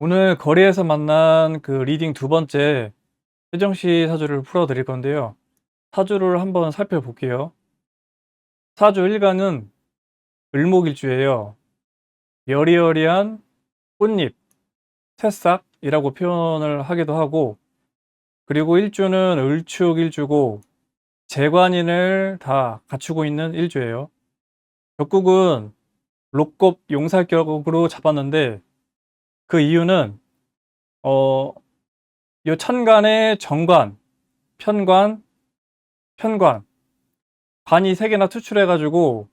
오늘 거리에서 만난 그 리딩 두 번째 혜정 씨 사주를 풀어 드릴 건데요. 사주를 한번 살펴볼게요. 사주 1간은 을목일주예요. 여리여리한 꽃잎, 새싹이라고 표현을 하기도 하고 그리고 일주는 을축일주고 재관인을 다 갖추고 있는 일주예요. 격국은 록겁 용살격으로 잡았는데 그 이유는 어, 요 천간의 정관, 편관, 편관, 관이 세 개나 투출해 가지고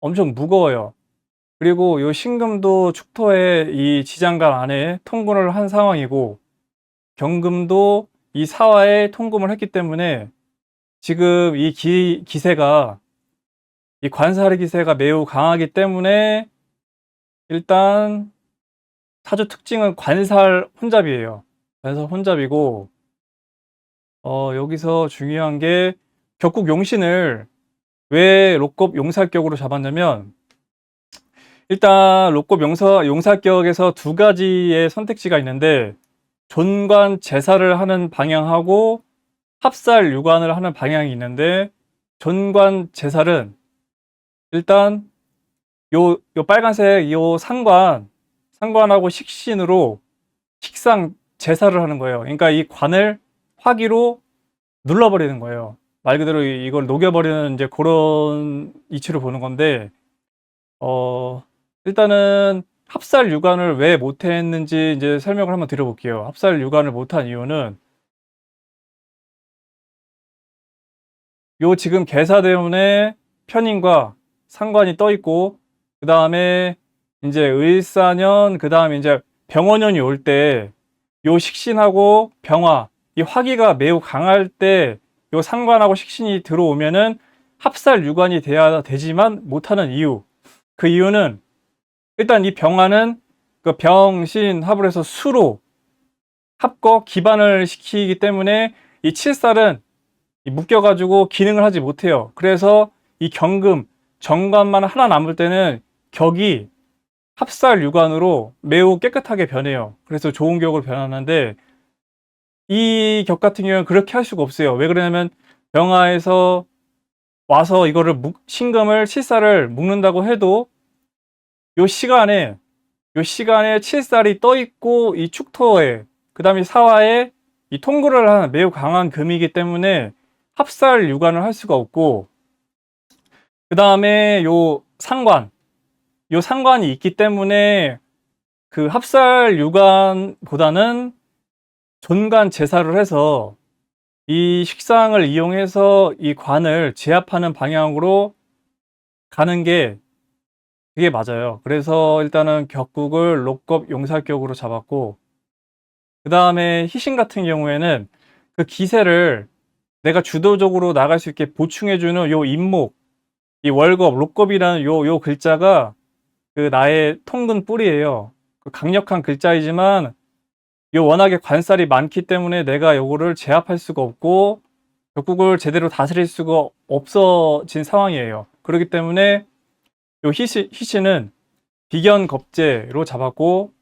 엄청 무거워요. 그리고 요 신금도 축토의 이 지장간 안에 통근을 한 상황이고 경금도 이 사화에 통금을 했기 때문에 지금 이 기, 기세가 이 관살의 기세가 매우 강하기 때문에 일단 사주 특징은 관살 혼잡이에요. 관살 혼잡이고 어, 여기서 중요한 게 격국 용신을 왜 록겁 용살격으로 잡았냐면 일단 록겁 용사, 용살격에서 두 가지의 선택지가 있는데 존관 제사를 하는 방향하고 합살 유관을 하는 방향이 있는데 존관 제살은 일단 요, 요 빨간색 요 상관 상관하고 식신으로 식상 제사를 하는 거예요. 그러니까 이 관을 화기로 눌러버리는 거예요. 말 그대로 이- 이걸 녹여버리는 이제 그런 이치로 보는 건데, 어, 일단은 합살 유관을 왜 못했는지 이제 설명을 한번 드려볼게요. 합살 유관을 못한 이유는 요 지금 개사 때문에 편인과 상관이 떠 있고, 그 다음에 이제 을사년, 그 다음에 이제 병원년이 올 때, 요 식신하고 병화, 이 화기가 매우 강할 때, 요 상관하고 식신이 들어오면은 합살 유관이 돼야 되지만 못하는 이유. 그 이유는 일단 이 병화는 그 병신 합을 해서 수로 합거 기반을 시키기 때문에 이 칠살은 이 묶여가지고 기능을 하지 못해요. 그래서 이 경금, 정관만 하나 남을 때는 격이 합살 유관으로 매우 깨끗하게 변해요. 그래서 좋은 격으로 변하는데 이 격 같은 경우는 그렇게 할 수가 없어요. 왜 그러냐면 병화에서 와서 이거를 묶- 신금을 칠살을 묶는다고 해도 요 시간에 요 시간에 칠살이 떠 있고 이 축토에 그다음에 사화에 이 통굴을 하는 매우 강한 금이기 때문에 합살 유관을 할 수가 없고 그 다음에 요 상관 요 상관이 있기 때문에 그 합살 유관보다는 존관 제사를 해서 이 식상을 이용해서 이 관을 제압하는 방향으로 가는 게 그게 맞아요. 그래서 일단은 격국을 록겁 용살격으로 잡았고 그 다음에 희신 같은 경우에는 그 기세를 내가 주도적으로 나갈 수 있게 보충해주는 요 임목, 이 월겁, 록겁이라는 요, 요 글자가 그 나의 통근 뿌리예요. 그 강력한 글자이지만 요 워낙에 관살이 많기 때문에 내가 요거를 제압할 수가 없고 격국을 제대로 다스릴 수가 없어진 상황이에요. 그렇기 때문에 요 희시, 희시는 비견 겁제로 잡았고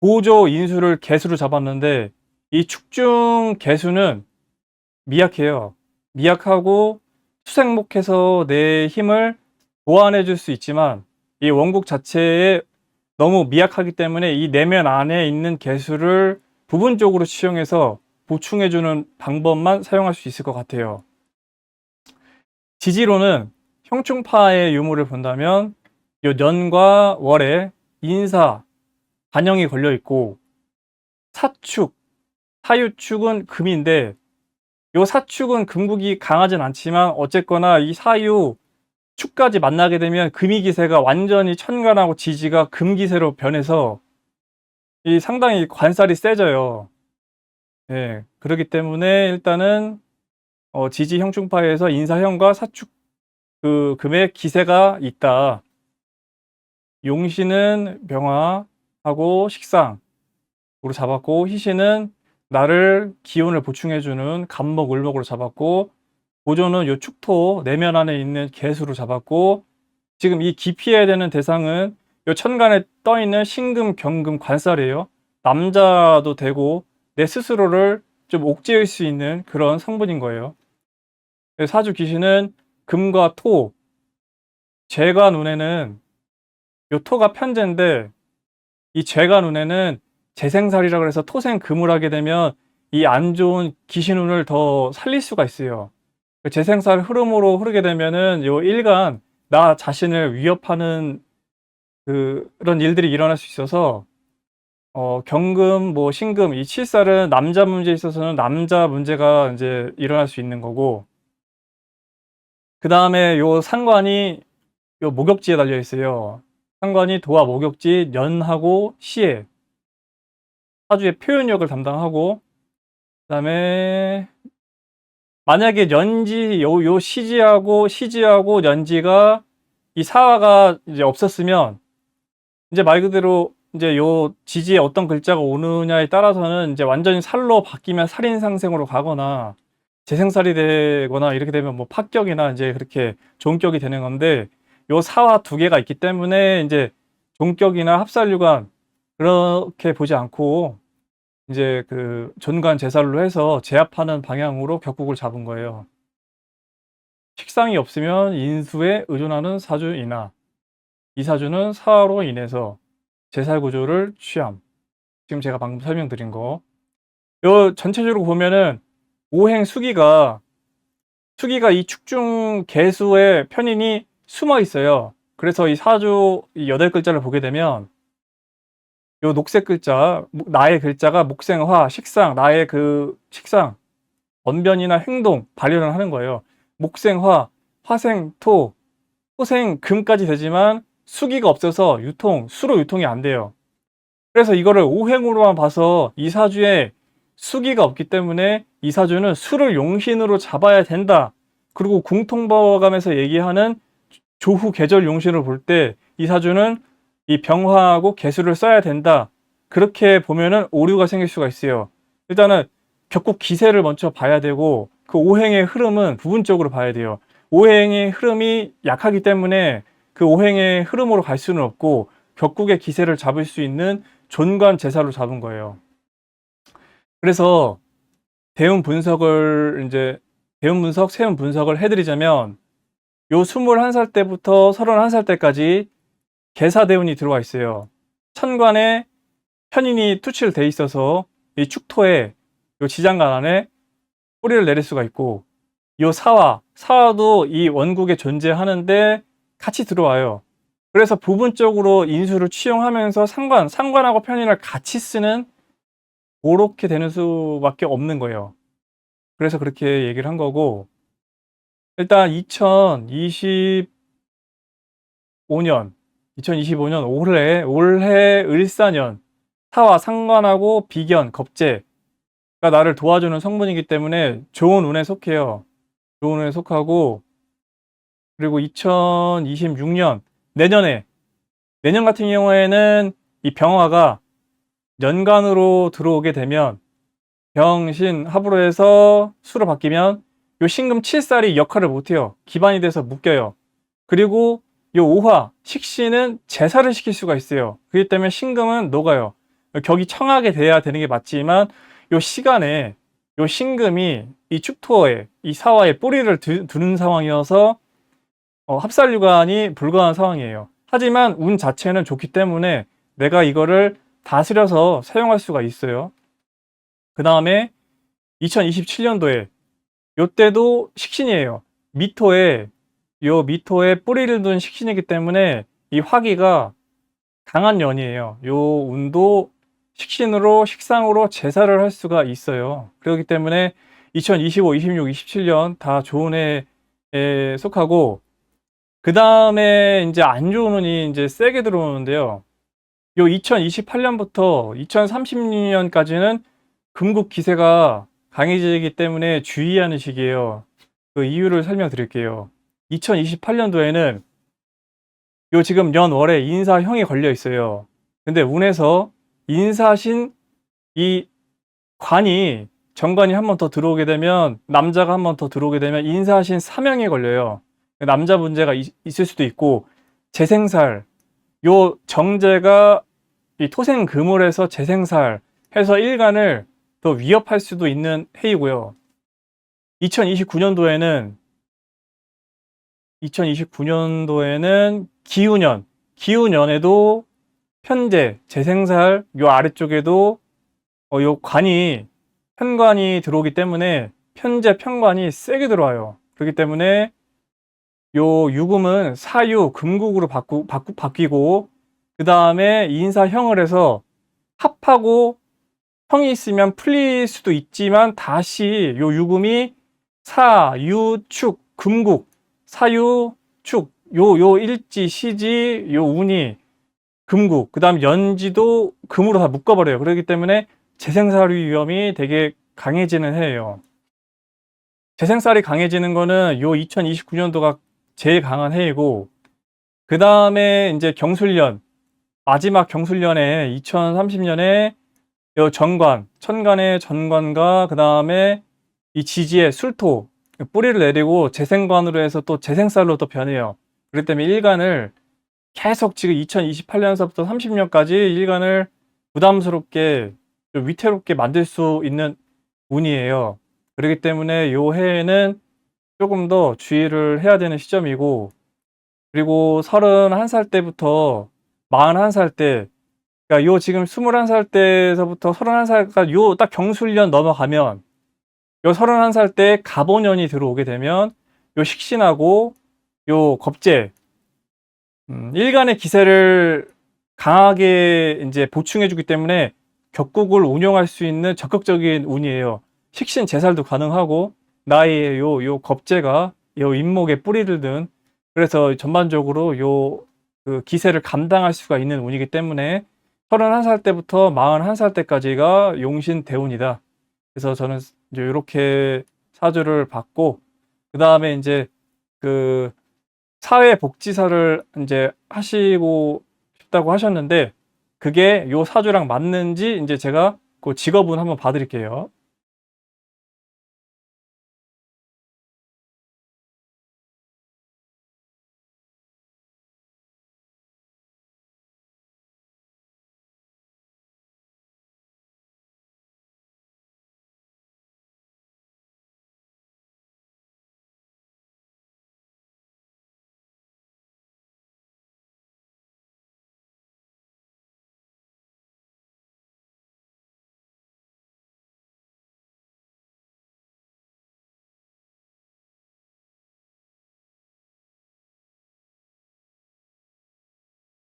고조 인수를 개수로 잡았는데 이 축중 개수는 미약해요. 미약하고 수생목해서 내 힘을 보완해 줄 수 있지만 이 원국 자체에 너무 미약하기 때문에 이 내면 안에 있는 개수를 부분적으로 취용해서 보충해주는 방법만 사용할 수 있을 것 같아요. 지지로는 형충파의 유무를 본다면 요 년과 월에 인사, 반영이 걸려 있고 사축, 사유축은 금인데 요 사축은 금국이 강하진 않지만 어쨌거나 이 사유 축까지 만나게 되면 금이 기세가 완전히 천간하고 지지가 금 기세로 변해서 이 상당히 관살이 세져요. 예, 그렇기 때문에 일단은 어, 지지 형충파에서 인사형과 사축 그 금의 기세가 있다. 용신은 병화하고 식상으로 잡았고 희신은 나를 기운을 보충해주는 간목, 을목으로 잡았고 보조는 요 축토 내면 안에 있는 개수로 잡았고 지금 이 기피해야 되는 대상은 요 천간에 떠 있는 신금, 경금, 관살이에요. 남자도 되고 내 스스로를 좀 옥죄일 수 있는 그런 성분인 거예요. 그래서 사주 귀신은 금과 토, 재가 눈에는 요 토가 편재인데 이 재가 눈에는 재생살이라 그래서 토생 금을 하게 되면 이 안 좋은 귀신 운을 더 살릴 수가 있어요. 그 재생살 흐름으로 흐르게 되면은 요 일간 나 자신을 위협하는 그, 그런 일들이 일어날 수 있어서 어, 경금, 뭐 신금, 이 칠살은 남자 문제에 있어서는 남자 문제가 이제 일어날 수 있는 거고 그 다음에 요 상관이 요 목욕지에 달려 있어요. 상관이 도와 목욕지 년하고 시에 사주의 표현력을 담당하고 그 다음에 만약에 연지 요, 요 시지하고 시지하고 연지가 이 사화가 이제 없었으면 이제 말 그대로 이제 요 지지에 어떤 글자가 오느냐에 따라서는 이제 완전히 살로 바뀌면 살인 상생으로 가거나 재생살이 되거나 이렇게 되면 뭐 파격이나 이제 그렇게 종격이 되는 건데 요 사화 두 개가 있기 때문에 이제 종격이나 합살유관 그렇게 보지 않고 이제 그 전관 제살로 해서 제압하는 방향으로 격국을 잡은 거예요. 식상이 없으면 인수에 의존하는 사주이나 이 사주는 사화로 인해서 제살 구조를 취함. 지금 제가 방금 설명드린 거. 요 전체적으로 보면은 오행 수기가 수기가 이 축중 개수의 편인이 숨어 있어요. 그래서 이 사주 이 여덟 글자를 보게 되면 요 녹색 글자 목- 나의 글자가 목생화 식상 나의 그 식상 언변이나 행동 발현을 하는 거예요. 목생화 화생 토 토생 금까지 되지만 수기가 없어서 유통 수로 유통이 안 돼요. 그래서 이거를 오행으로만 봐서 이 사주에 수기가 없기 때문에 이 사주는 수를 용신으로 잡아야 된다. 그리고 궁통버감에서 얘기하는 조후 계절 용신을 볼 때 이 사주는 이 병화하고 개수를 써야 된다. 그렇게 보면은 오류가 생길 수가 있어요. 일단은 격국 기세를 먼저 봐야 되고 그 오행의 흐름은 부분적으로 봐야 돼요. 오행의 흐름이 약하기 때문에 그 오행의 흐름으로 갈 수는 없고 격국의 기세를 잡을 수 있는 존관 제사로 잡은 거예요. 그래서 대운 분석을 이제 대운 분석, 세운 분석을 해드리자면 요 21살 때부터 31살 때까지 개사 대운이 들어와 있어요. 천간에 편인이 투치를 돼 있어서 이 축토에 요 지장간 안에 뿌리를 내릴 수가 있고 요 사화, 사화도 이 원국에 존재하는데 같이 들어와요. 그래서 부분적으로 인수를 취용하면서 상관, 상관하고 편인을 같이 쓰는 그렇게 되는 수밖에 없는 거예요. 그래서 그렇게 얘기를 한 거고 일단 2025년 2025년 올해 올해 을사년 사와 상관하고 비견 겁재가 나를 도와주는 성분이기 때문에 좋은 운에 속해요. 좋은 운에 속하고 그리고 2026년 내년에 내년 같은 경우에는 이 병화가 연간으로 들어오게 되면 병신 합으로 해서 수로 바뀌면 요 신금 7살이 역할을 못해요. 기반이 돼서 묶여요. 그리고 요 오화 식신은 제사를 시킬 수가 있어요. 그렇기 때문에 신금은 녹아요. 격이 청하게 돼야 되는 게 맞지만 요 시간에 요 신금이 이 축토에 이 사화에 뿌리를 두, 두는 상황이어서 어, 합살유관이 불가한 상황이에요. 하지만 운 자체는 좋기 때문에 내가 이거를 다스려서 사용할 수가 있어요. 그 다음에 2027년도에 요때도 식신이에요. 미토에 요 미토에 뿌리를 둔 식신이기 때문에 이 화기가 강한 연이에요. 요 운도 식신으로 식상으로 제사를 할 수가 있어요. 그렇기 때문에 2025, 26, 27년 다 좋은 해에 속하고 그 다음에 이제 안 좋은 운이 이제 세게 들어오는데요. 요 2028년부터 2030년까지는 금국 기세가 강해지기 때문에 주의하는 시기예요. 그 이유를 설명드릴게요. 2028년도에는 요 지금 연월에 인사형이 걸려 있어요. 근데 운에서 인사신 이 관이 정관이 한 번 더 들어오게 되면 남자가 한 번 더 들어오게 되면 인사신 사명이 걸려요. 남자 문제가 있, 있을 수도 있고 재생살 요 정제가 이 토생 금을해서 재생살 해서 일간을 더 위협할 수도 있는 해이고요. 2029년도에는 2029년도에는 기후년, 기후년에도 편제, 재생살 요 아래쪽에도 어, 요 관이 편관이 들어오기 때문에 편제, 편관이 세게 들어와요. 그렇기 때문에 요 유금은 사유, 금국으로 바꾸, 바꾸, 바뀌고 그 다음에 인사형을 해서 합하고 형이 있으면 풀릴 수도 있지만 다시 요 유금이 사, 유, 축, 금국, 사유, 축, 요, 요 일지, 시지, 요 운이 금국, 그 다음 연지도 금으로 다 묶어버려요. 그렇기 때문에 재생살이 위험이 되게 강해지는 해예요. 재생살이 강해지는 거는 요 2029년도가 제일 강한 해이고, 그 다음에 이제 경술년, 마지막 경술년에 2030년에 요 전관, 천간의 전관과 그 다음에 이 지지의 술토, 뿌리를 내리고 재생관으로 해서 또 재생살로 또 변해요. 그렇기 때문에 일간을 계속 지금 2028년서부터 30년까지 일간을 부담스럽게 좀 위태롭게 만들 수 있는 운이에요. 그렇기 때문에 요 해에는 조금 더 주의를 해야 되는 시점이고 그리고 31살 때부터 41살 때 그러니까 요 지금 21살 때서부터 31살까지 요 딱 경술년 넘어가면 요 31살 때 갑오년이 들어오게 되면 요 식신하고 요 겁재 음, 일간의 기세를 강하게 이제 보충해 주기 때문에 격국을 운영할 수 있는 적극적인 운이에요. 식신 제살도 가능하고 나의 요 요 겁재가 요 인목에 뿌리를 든 그래서 전반적으로 요 그 기세를 감당할 수가 있는 운이기 때문에 31살 때부터 41살 때까지가 용신 대운이다. 그래서 저는 이제 이렇게 사주를 받고 그 다음에 이제 그 사회복지사를 이제 하시고 싶다고 하셨는데 그게 요 사주랑 맞는지 이제 제가 그 직업은 한번 봐드릴게요.